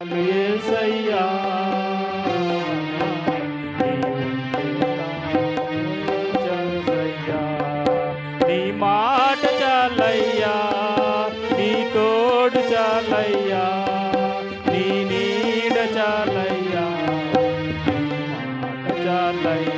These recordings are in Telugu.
యేసయ్యా నీ మాట చాలయ్యా నీ తోడు చాలయ్యా నీ నీడ చాలయ్యా నీ మాట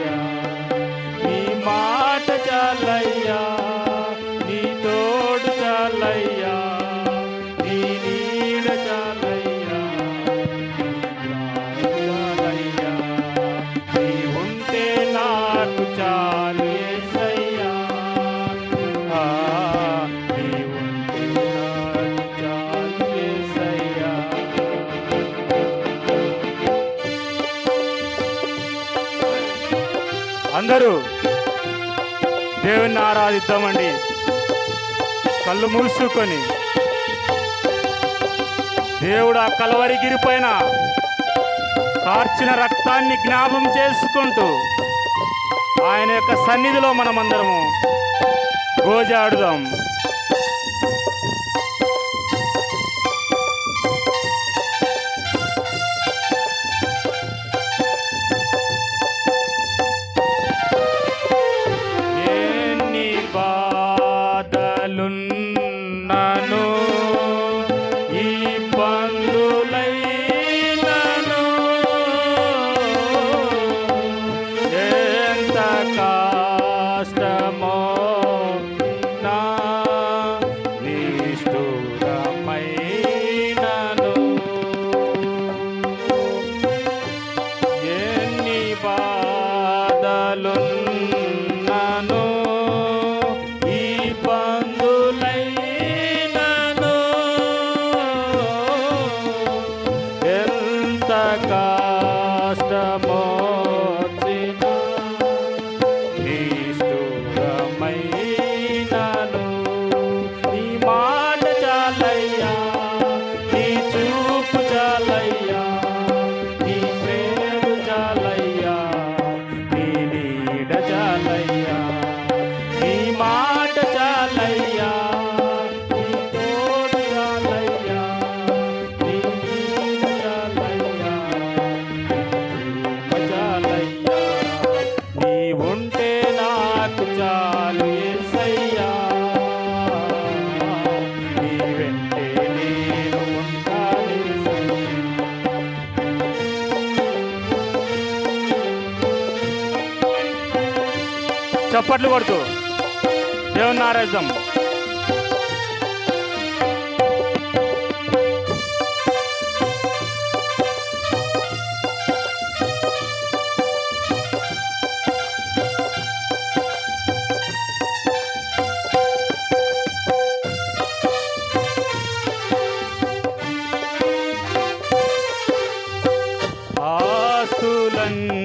అందరూ దేవుణ్ణి ఆరాధిద్దామండి. కళ్ళు మూసుకొని. దేవుడు ఆ కలవరిగిరి పైన కార్చిన రక్తాన్ని జ్ఞాపం చేసుకుంటూ ఆయన యొక్క సన్నిధిలో మనమందరము గోజాడుదాం. బాధలున్నను ఈ బంధులైనను ఎంత కష్టమోచినా నీ చూపు చాలయ్యా నీ ప్రేమ చాల చప్పట్లు కొడుతూ. దేవుని ఆరాధం ఆస్తులన్నీ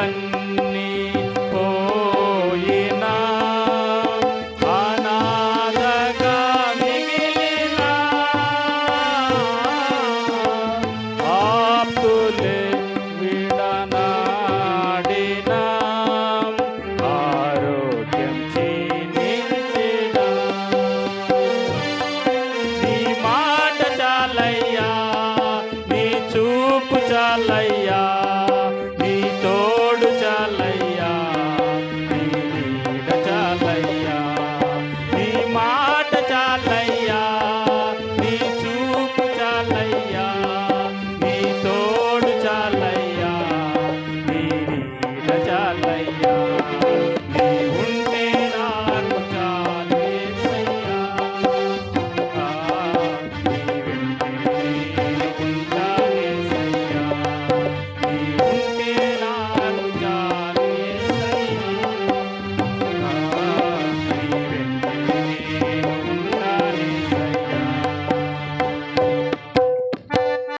Bye.